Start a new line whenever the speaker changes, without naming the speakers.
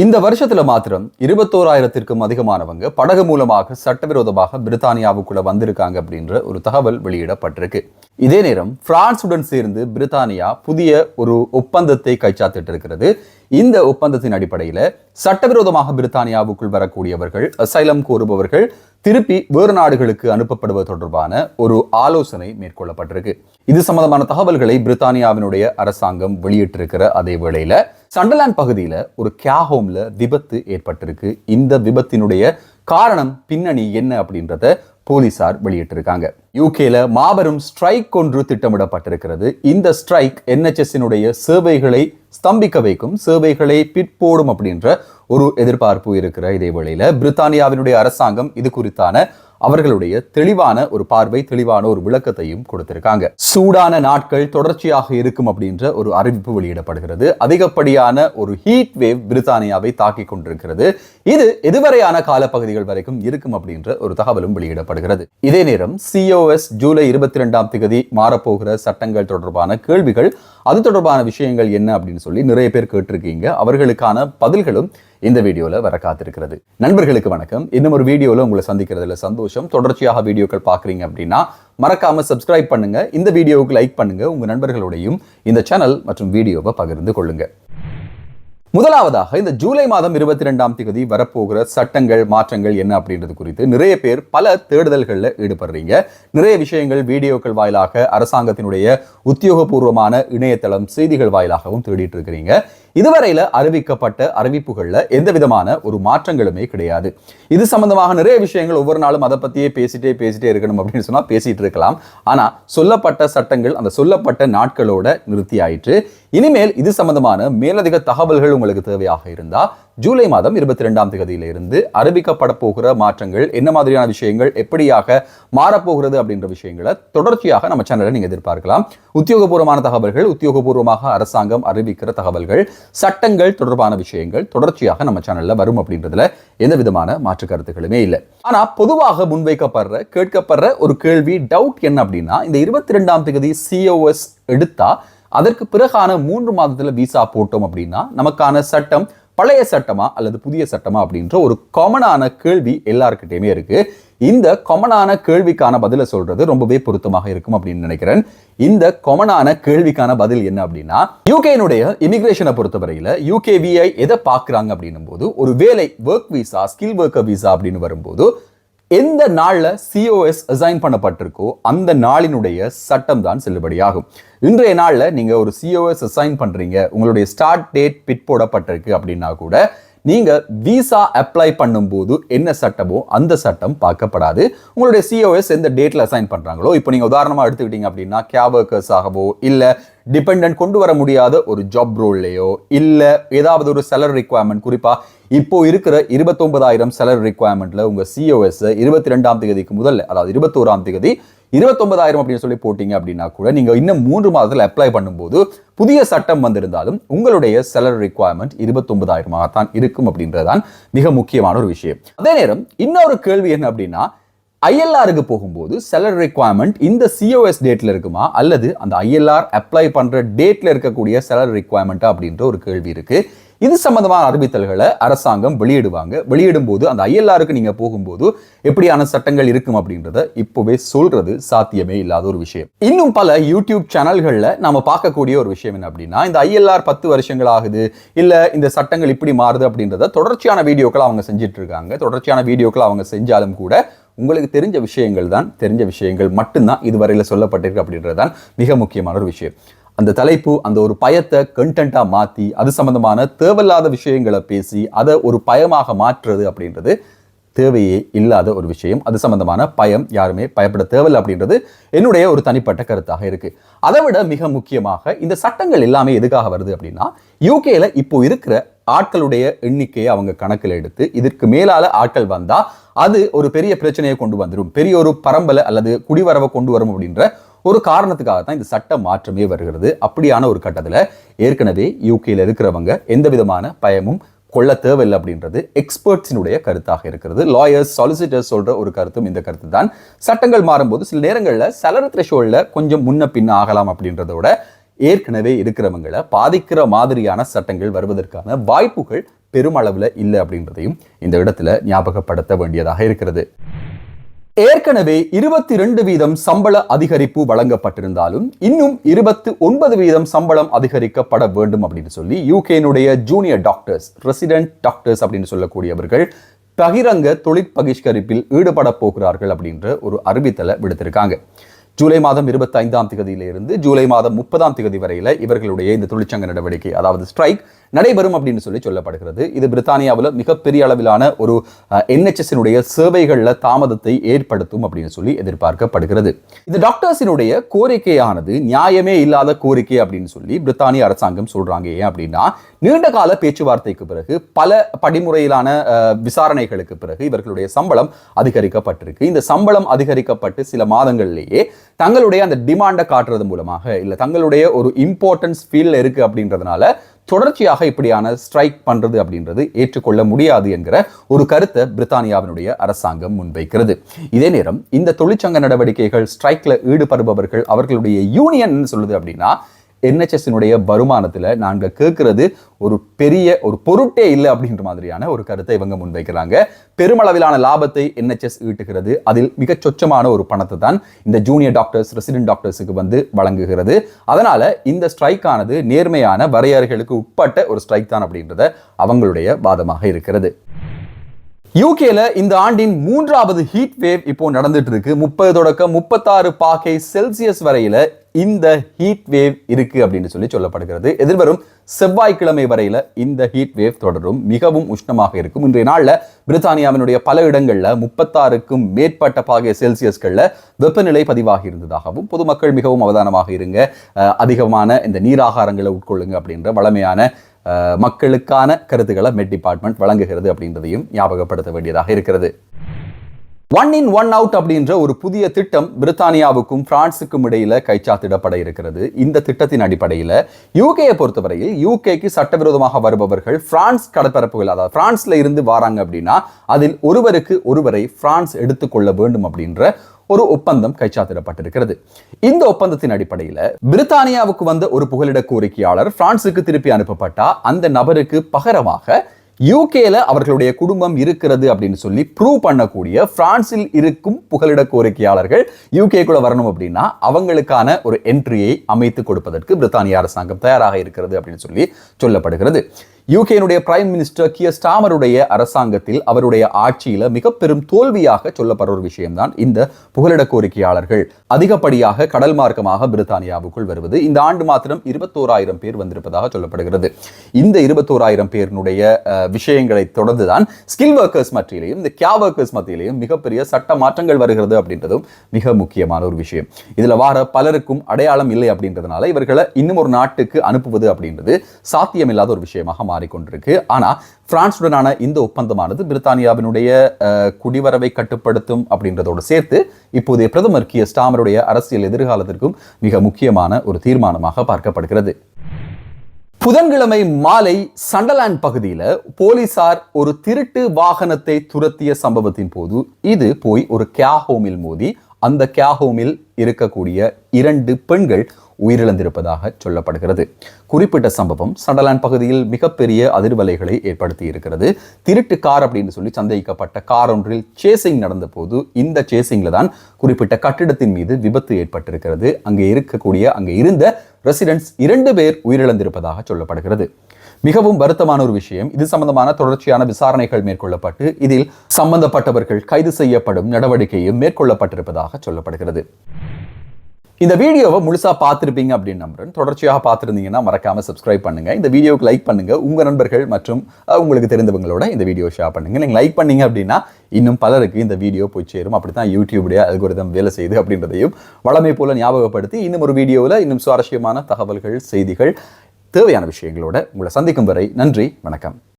இந்த வருஷத்துல மாத்திரம் இருபத்தோராயிரத்திற்கும் அதிகமானவங்க படகு மூலமாக சட்டவிரோதமாக பிரித்தானியாவுக்குள்ள வந்திருக்காங்க அப்படின்ற ஒரு தகவல் வெளியிடப்பட்டிருக்கு. இதே நேரம் பிரான்சுடன் சேர்ந்து பிரித்தானியா புதிய ஒரு ஒப்பந்தத்தை கைச்சாத்திட்டு இருக்கிறது இந்த ஒப்பந்தத்தின் அடிப்படையில சட்டவிரோதமாக பிரித்தானியாவுக்குள் வரக்கூடியவர்கள் அசைலம் கோருபவர்கள் திருப்பி வேறு நாடுகளுக்கு அனுப்பப்படுவது தொடர்பான ஒரு ஆலோசனை மேற்கொள்ளப்பட்டிருக்கு. இது சம்பந்தமான தகவல்களை பிரித்தானியாவினுடைய அரசாங்கம் வெளியிட்டிருக்கிற அதே வேளையில சண்டர்லேண்ட் பகுதியில் ஒரு கே விபத்து ஏற்பட்டிருக்கு. இந்த விபத்தினுடைய காரணம் பின்னணி என்ன அப்படின்றத போலீசார் வெளியிட்டிருக்காங்க. யூகேல மாபெரும் ஸ்ட்ரைக் ஒன்று திட்டமிடப்பட்டிருக்கிறது. இந்த ஸ்ட்ரைக் என்ஹெச்எஸ்னுடைய சேவைகளை ஸ்தம்பிக்க வைக்கும் சேவைகளை பிற்போடும் அப்படின்ற ஒரு எதிர்பார்ப்பு இருக்கிற இதே வேளையில் பிரித்தானியாவினுடைய அரசாங்கம் இது குறித்தான அவர்களுடைய தெளிவான ஒரு பார்வை தெளிவான ஒரு விளக்கத்தையும் கொடுத்திருக்காங்க. சூடான நாட்கள் தொடர்ச்சியாக இருக்கும் அப்படின்ற ஒரு அறிவிப்பு வெளியிடப்படுகிறது. அதிகப்படியான ஒரு ஹீட் வேவ் பிரித்தானியாவை தாக்கி கொண்டிருக்கிறது. இது எதுவரையான காலப்பகுதிகள் வரைக்கும் இருக்கும் அப்படின்ற ஒரு தகவலும் வெளியிடப்படுகிறது. இதே நேரம் சிஓஎஸ் ஜூலை இருபத்தி ரெண்டாம் தேதி மாறப்போகிற சட்டங்கள் தொடர்பான கேள்விகள் அது தொடர்பான விஷயங்கள் என்ன அப்படின்னு சொல்லி நிறைய பேர் கேட்டிருக்கீங்க. அவர்களுக்கான பதில்களும் இந்த வீடியோவில் வர காத்திருக்கிறது. நண்பர்களுக்கு வணக்கம். இன்னும் ஒரு வீடியோவில் உங்களை சந்திக்கிறதுல சந்தோஷம். தொடர்ச்சியாக வீடியோக்கள் பார்க்குறீங்க அப்படின்னா மறக்காம சப்ஸ்கிரைப் பண்ணுங்க. இந்த வீடியோவுக்கு லைக் பண்ணுங்க. உங்கள் நண்பர்களோடையும் இந்த சேனல் மற்றும் வீடியோவை பகிர்ந்து கொள்ளுங்க. முதலாவதாக இந்த ஜூலை மாதம் இருபத்தி ரெண்டாம் தேதி வரப்போகிற சட்டங்கள் மாற்றங்கள் என்ன அப்படின்றது குறித்து நிறைய பேர் பல தேடுதல்களில் ஈடுபடுறீங்க. நிறைய விஷயங்கள் வீடியோக்கள் வாயிலாக அரசாங்கத்தினுடைய உத்தியோகபூர்வமான இணையதளம் செய்திகள் வாயிலாகவும் தேடிட்டு இருக்கிறீங்க இதுவரையில் அறிவிக்கப்பட்ட அறிவிப்புகளில் எந்த விதமான ஒரு மாற்றங்களுமே கிடையாது. இது சம்பந்தமாக நிறைய விஷயங்கள் ஒவ்வொரு நாளும் அதை பற்றியே பேசிட்டே பேசிட்டே இருக்கணும் அப்படின்னு சொன்னா பேசிட்டு இருக்கலாம் ஆனா சொல்லப்பட்ட சட்டங்கள் அந்த சொல்லப்பட்ட நாட்களோட நிறுத்தி ஆயிற்று இனிமேல் இது சம்பந்தமான மேலதிக தகவல்கள் உங்களுக்கு தேவையாக இருந்தால் ஜூலை மாதம் இருபத்தி ரெண்டாம் தேதியிலிருந்து அறிவிக்கப்பட போகிற மாற்றங்கள் என்ன மாதிரியான விஷயங்கள் எப்படியாக மாறப்போகிறது அப்படின்ற விஷயங்களை தொடர்ச்சியாக நம்ம சேனலில் நீங்கள் எதிர்பார்க்கலாம். உத்தியோகபூர்வமான தகவல்கள் உத்தியோகபூர்வமாக அரசாங்கம் அறிவிக்கிற தகவல்கள் சட்டங்கள் தொடர்பான விஷயங்கள் தொடர்ச்சியாக நம்ம சேனலில் வரும் அப்படின்றதுல எந்த விதமான மாற்று கருத்துக்களுமே இல்லை. ஆனால் பொதுவாக முன்வைக்கப்படுற கேட்கப்படுற ஒரு கேள்வி டவுட் என்ன அப்படின்னா இந்த இருபத்தி ரெண்டாம் தேதி சிஓஎஸ் எடுத்தால் அதற்கு பிறகான மூன்று மாதத்தில் விசா போட்டோம் அப்படின்னா நமக்கான சட்டம் பழைய சட்டமா அல்லது புதிய சட்டமா அப்படின்ற ஒரு காமனான கேள்வி எல்லாருக்கிட்டையுமே இருக்கு. இந்த காமனான கேள்விக்கான பதிலை சொல்றது ரொம்பவே பொருத்தமாக இருக்கும் அப்படின்னு நினைக்கிறேன். இந்த காமனான கேள்விக்கான பதில் என்ன அப்படின்னா யூகேனுடைய இமிகிரேஷனை பொறுத்தவரையில யூகேவிஐ எதை பார்க்குறாங்க அப்படின்னும் போது ஒரு வேலை work visa skill worker visa அப்படின்னு வரும்போது எந்த நாளில் சிஓஎஸ் அசைன் பண்ணப்பட்டிருக்கோ அந்த நாளினுடைய சட்டம் தான் செல்லுபடியாகும். இன்றைய நாளில் நீங்கள் ஒரு சிஓஎஸ் அசைன் பண்ணுறீங்க உங்களுடைய ஸ்டார்ட் டேட் பிட் போடப்பட்டிருக்கு அப்படின்னா கூட நீங்கள் விசா அப்ளை பண்ணும்போது என்ன சட்டமோ அந்த சட்டம் பார்க்கப்படாது. உங்களுடைய சிஓஎஸ் எந்த டேட்டில் அசைன் பண்ணுறாங்களோ இப்போ நீங்கள் உதாரணமாக எடுத்துக்கிட்டீங்க அப்படின்னா கேப் ஒர்க்கர்ஸ் ஆகவோ இல்லை டிபெண்ட் கொண்டு வர முடியாத ஒரு ஜாப் ரோல்லையோ இல்லை ஏதாவது ஒரு செலர் ரிக்குவயர்மெண்ட் குறிப்பாக இப்போ இருக்கிற இருபத்தொன்பதாயிரம் செலர் ரிக்குவயர்மெண்ட்டில் உங்கள் சிஓஎஸ் இருபத்தி ரெண்டாம் தேதிக்கு முதல்ல அதாவது இருபத்தோராம் தேதி இருபத்தொன்பதாயிரம் அப்படின்னு சொல்லி போட்டீங்க அப்படின்னா கூட நீங்கள் இன்னும் மூன்று மாதத்தில் அப்ளை பண்ணும்போது புதிய சட்டம் வந்திருந்தாலும் உங்களுடைய செலர் ரிக்குவயர்மெண்ட் இருபத்தொன்பதாயிரமாக தான் இருக்கும் அப்படின்றதான் மிக முக்கியமான ஒரு விஷயம். அதே நேரம் இன்னொரு கேள்வி என்ன அப்படின்னா ஐஎல்ஆருக்கு போகும்போது செலர் ரெக்குவயர்மெண்ட் இந்த சிஓஎஸ் டேட்டில் இருக்குமா? அல்லது அந்த ஐஎல்ஆர் அப்ளை பண்ணுற டேட்டில் இருக்கக்கூடிய செலர் ரெக்குவயர்மெண்ட்டா அப்படின்ற ஒரு கேள்வி இருக்கு. இது சம்பந்தமான அறிவித்தல்களை அரசாங்கம் வெளியிடுவாங்க. வெளியிடும் போது அந்த ஐஎல்ஆருக்கு நீங்க போகும்போது எப்படியான சட்டங்கள் இருக்கும் அப்படின்றத இப்போவே சொல்றது சாத்தியமே இல்லாத ஒரு விஷயம். இன்னும் பல யூடியூப் சேனல்கள்ல நாம பார்க்கக்கூடிய ஒரு விஷயம் என்ன அப்படின்னா இந்த ஐஎல்ஆர் பத்து வருஷங்கள் ஆகுது இல்ல இந்த சட்டங்கள் இப்படி மாறுது அப்படின்றத தொடர்ச்சியான வீடியோக்கள் அவங்க செஞ்சிட்டு இருக்காங்க. தொடர்ச்சியான வீடியோக்கள் அவங்க செஞ்சாலும் கூட உங்களுக்கு தெரிஞ்ச விஷயங்கள் தான் தெரிஞ்ச விஷயங்கள் மட்டும்தான் இதுவரையில் சொல்லப்பட்டிருக்கு அப்படின்றது தான் மிக முக்கியமான ஒரு விஷயம். அந்த தலைப்பு அந்த ஒரு பயத்தை கண்டென்ட்டாக மாற்றி அது சம்மந்தமான தேவையில்லாத விஷயங்களை பேசி அதை ஒரு பயமாக மாற்றுறது அப்படின்றது தேவையே இல்லாத ஒரு விஷயம். அது சம்பந்தமான பயம் யாருமே பயப்பட தேவையில்லை அப்படின்றது என்னுடைய ஒரு தனிப்பட்ட கருத்தாக இருக்குது அதை விட மிக முக்கியமாக இந்த சட்டங்கள் எல்லாமே எதுக்காக வருது அப்படின்னா யூகேல இப்போ இருக்கிற ஆட்களுடைய எண்ணிக்கையை அவங்க கணக்கில் எடுத்து இதற்கு மேலால ஆட்கள் வந்தா அது ஒரு பெரிய பிரச்சனையை கொண்டு வந்துடும் பெரிய ஒரு பரம்பலை அல்லது குடிவரவை கொண்டு வரும் அப்படின்ற ஒரு காரணத்துக்காக தான் இந்த சட்ட மாற்றமே வருகிறது. அப்படியான ஒரு கட்டத்தில் ஏற்கனவே யூகேல இருக்கிறவங்க எந்த விதமான பயமும் கொள்ள தேவையில்லை அப்படின்றது எக்ஸ்பர்ட்ஸினுடைய கருத்தாக இருக்கிறது. லாயர்ஸ் சாலிசிட்டர்ஸ் சொல்ற ஒரு கருத்தும் இந்த கருத்து தான். சட்டங்கள் மாறும்போது சில நேரங்களில் சலர் த்ரெஷோல்டில் கொஞ்சம் முன்ன பின்ன ஆகலாம் அப்படின்றதோட ஏற்கனவே இருக்கிறவங்களை பாதிக்கிற மாதிரியான சட்டங்கள் வருவதற்கான வாய்ப்புகள் பெருமளவில் இல்லை அப்படின்றதையும் இந்த இடத்துல ஞாபகப்படுத்த வேண்டியதாக இருக்கிறது. ஏற்கனவே இருபத்தி ரெண்டு வீதம் சம்பள அதிகரிப்பு வழங்கப்பட்டிருந்தாலும் இன்னும் இருபத்தி ஒன்பது வீதம் சம்பளம் அதிகரிக்கப்பட வேண்டும் அப்படின்னு சொல்லி யூகேனுடைய ஜூனியர் டாக்டர்ஸ் ரெசிடென்ட் டாக்டர்ஸ் அப்படின்னு சொல்லக்கூடியவர்கள் பகிரங்க தொழிற்பகிஷ்கரிப்பில் ஈடுபட போகிறார்கள் அப்படின்ற ஒரு அறிவித்தலை விடுத்திருக்காங்க. ஜூலை மாதம் இருபத்தி ஐந்தாம் தேதியிலிருந்து ஜூலை மாதம் முப்பதாம் தேதி வரையில் இவர்களுடைய இந்த தொழிற்சங்க நடவடிக்கை அதாவது ஸ்ட்ரைக் நடைபெறும் அப்படின்னு சொல்லி சொல்லப்படுகிறது. இது பிரித்தானியாவில் மிகப்பெரிய அளவிலான ஒரு என்ஹெச்எஸ்னுடைய சேவைகளில் தாமதத்தை ஏற்படுத்தும் அப்படின்னு சொல்லி எதிர்பார்க்கப்படுகிறது. இந்த டாக்டர்ஸினுடைய கோரிக்கையானது நியாயமே இல்லாத கோரிக்கை அப்படின்னு சொல்லி பிரித்தானிய அரசாங்கம் சொல்றாங்க ஏன் அப்படின்னா நீண்ட கால பேச்சுவார்த்தைக்கு பிறகு பல படிமுறையிலான விசாரணைகளுக்கு பிறகு இவர்களுடைய சம்பளம் அதிகரிக்கப்பட்டிருக்கு. இந்த சம்பளம் அதிகரிக்கப்பட்டு சில மாதங்கள்லேயே தங்களுடைய அந்த டிமாண்டை காட்டுறது மூலமாக இல்லை தங்களுடைய ஒரு இம்பார்ட்டன்ஸ் ஃபீல்டில் இருக்கு அப்படின்றதுனால தொடர்ச்சியாக இப்படியான ஸ்ட்ரைக் பண்றது அப்படின்றது ஏற்றுக்கொள்ள முடியாது என்கிற ஒரு கருத்தை பிரித்தானியாவினுடைய அரசாங்கம் முன்வைக்கிறது. இதே நேரம் இந்த தொழிற்சங்க நடவடிக்கைகள் ஸ்ட்ரைக்ல ஈடுபடுபவர்கள் அவர்களுடைய யூனியன் சொல்லுது அப்படின்னா என்ஹெச்எஸ்னுடைய வருமானத்தில் நாங்கள் கேட்கறது ஒரு பெரிய ஒரு பொருட்டே இல்லை அப்படின்ற மாதிரியான ஒரு கருத்தை இவங்க முன்வைக்கிறாங்க. பெருமளவிலான லாபத்தை என்ஹெச்எஸ் ஈட்டுகிறது. அதில் மிகச் சொச்சமான ஒரு பணத்தை தான் இந்த ஜூனியர் டாக்டர்ஸ் ரெசிடென்ட் டாக்டர்ஸுக்கு வந்து வழங்குகிறது. அதனால் இந்த ஸ்ட்ரைக் ஆனது நேர்மையான வரையறைகளுக்கு உட்பட்ட ஒரு ஸ்ட்ரைக் தான் அப்படின்றத அவங்களுடைய வாதமாக இருக்கிறது. யூகேல இந்த ஆண்டின் மூன்றாவது ஹீட் வேவ் இப்போ நடந்துட்டு இருக்கு முப்பது தொடக்கம் முப்பத்தாறு பாகை செல்சியஸ் வரையில இந்த ஹீட் வேவ் இருக்கு அப்படின்னு சொல்லி சொல்லப்படுகிறது. எதிர்வரும் செவ்வாய்க்கிழமை வரையில இந்த ஹீட் வேவ் தொடரும். மிகவும் உஷ்ணமாக இருக்கும். இன்றைய நாள்ல பிரித்தானியாவினுடைய பல இடங்கள்ல முப்பத்தாறுக்கும் மேற்பட்ட பாகை செல்சியஸ்கள்ல வெப்பநிலை பதிவாகி இருந்ததாகவும் பொதுமக்கள் மிகவும் அவதானமாக இருங்க. அதிகமான இந்த நீராகாரங்களை உட்கொள்ளுங்க அப்படின்ற வளமையான மக்களுக்கான கருத்துக்களை மெட் டிபார்ட்மெண்ட் வழங்குகிறது அப்படின்றதையும் ஞாபகப்படுத்த வேண்டியதாக இருக்கிறது. ஒன் இன் ஒன் அவுட் அப்படின்ற ஒரு புதிய திட்டம் பிரித்தானியாவுக்கும் பிரான்சுக்கும் இடையில கைச்சாத்திடப்பட இருக்கிறது. இந்த திட்டத்தின் அடிப்படையில் யூகேயை பொறுத்தவரையில் யூகேக்கு சட்டவிரோதமாக வருபவர்கள் பிரான்ஸ் கடற்பரப்புகள் அதாவது பிரான்ஸ்ல இருந்து வராங்க அப்படின்னா அதில் ஒருவருக்கு ஒருவரை பிரான்ஸ் எடுத்துக்கொள்ள வேண்டும் அப்படின்ற ஒரு ஒப்பந்தம் கைச்சாத்திடப்பட்டிருக்கிறது. இந்த ஒப்பந்தத்தின் அடிப்படையில் பிரித்தானியாவுக்கு வந்த ஒரு புகலிட கோரிக்கையாளர் பிரான்சுக்கு திருப்பி அனுப்பப்பட்டா அந்த நபருக்கு பகரமாக யூகேல அவர்களுடைய குடும்பம் இருக்கிறது அப்படின்னு சொல்லி ப்ரூவ் பண்ணக்கூடிய பிரான்சில் இருக்கும் புகலிட கோரிக்கையாளர்கள் யூகேக்குள்ள வரணும் அப்படின்னா அவங்களுக்கான ஒரு என்ட்ரியை அமைத்து கொடுப்பதற்கு பிரித்தானிய அரசாங்கம் தயாராக இருக்கிறது அப்படின்னு சொல்லி சொல்லப்படுகிறது. யூகேனுடைய பிரைம் மினிஸ்டர் கிய ஸ்டாமருடைய அரசாங்கத்தில் அவருடைய ஆட்சியில மிக பெரும் தோல்வியாக சொல்லப்படுற ஒரு விஷயம்தான் இந்த புகலிட கோரிக்கையாளர்கள். அதிகப்படியாக கடல் மார்க்கமாக பிரித்தானியாவுக்குள் வருவது. இந்த ஆண்டு மாத்திரம் இருபத்தோராயிரம் பேர் வந்திருப்பதாக சொல்லப்படுகிறது. இந்த இருபத்தோராயிரம் பேரினுடைய விஷயங்களை தொடர்ந்துதான் ஸ்கில் ஒர்க்கர்ஸ் மத்தியிலையும் இந்த கியா ஒர்க்கர்ஸ் மத்தியிலையும் மிகப்பெரிய சட்ட மாற்றங்கள் வருகிறது அப்படின்றதும் மிக முக்கியமான ஒரு விஷயம். இதுல வார பலருக்கும் அடையாளம் இல்லை அப்படின்றதுனால இவர்களை இன்னும் ஒரு நாட்டுக்கு அனுப்புவது அப்படின்றது சாத்தியமில்லாத ஒரு விஷயமாக மாறிக்கொண்டிருக்கு. ஆனால் பிரான்சுடனான இந்த ஒப்பந்தமானது பிரித்தானியாவினுடைய குடிவரவை கட்டுப்படுத்தும் அப்படின்றதோடு சேர்த்து இப்போதைய பிரதமர் கிய ஸ்டாமருடைய அரசியல் எதிர்காலத்திற்கும் மிக முக்கியமான ஒரு தீர்மானமாக பார்க்கப்படுகிறது. புதன்கிழமை மாலை சண்டலாண்ட் பகுதியில் போலீசார் ஒரு திருட்டு வாகனத்தை துரத்திய சம்பவத்தின் போது இது போய் ஒரு கேஹோமில் மோதி அந்த கேஹோமில் இருக்கக்கூடிய இரண்டு பெண்கள் உயிரிழந்திருப்பதாக சொல்லப்படுகிறது. குறிப்பிட்ட சம்பவம் சண்டலாண்ட் பகுதியில் மிகப்பெரிய அதிர்வலைகளை ஏற்படுத்தி இருக்கிறது. திருட்டு கார் அப்படின்னு சொல்லி சந்தேகிக்கப்பட்ட கார் ஒன்றில் சேசிங் நடந்த போது இந்த சேசிங்கில் தான் குறிப்பிட்ட கட்டிடத்தின் மீது விபத்து ஏற்பட்டிருக்கிறது. அங்கே இருக்கக்கூடிய அங்கே இருந்த ரெசிடென்ட்ஸ் இரண்டு பேர் உயிரிழந்திருப்பதாக சொல்லப்படுகிறது. மிகவும் வருத்தமான ஒரு விஷயம். இது சம்பந்தமான தொடர்ச்சியான விசாரணைகள் மேற்கொள்ளப்பட்டு இதில் சம்பந்தப்பட்டவர்கள் கைது செய்யப்படும் நடவடிக்கையும் மேற்கொள்ளப்பட்டிருப்பதாக சொல்லப்படுகிறது. இந்த வீடியோவை முழுசா பார்த்துருப்பீங்க அப்படின்னு நம்புறேன். தொடர்ச்சியாக பார்த்துருந்தீங்கன்னா மறக்காம சப்ஸ்கிரைப் பண்ணுங்க. இந்த வீடியோவுக்கு லைக் பண்ணுங்க. உங்க நண்பர்கள் மற்றும் உங்களுக்கு தெரிந்தவங்களோட இந்த வீடியோ ஷேர் பண்ணுங்க. நீங்க லைக் பண்ணீங்க அப்படின்னா இன்னும் பலருக்கு இந்த வீடியோ போய் சேரும். அப்படித்தான் யூடியூபுடைய அல்கோரிதம் வேலை செய்யுது அப்படின்றதையும் வளமை போல ஞாபகப்படுத்தி இன்னும் ஒரு வீடியோவில் இன்னும் சுவாரஸ்யமான தகவல்கள் செய்திகள் தேவையான விஷயங்களோட உங்களை சந்திக்கும் வரை நன்றி வணக்கம்.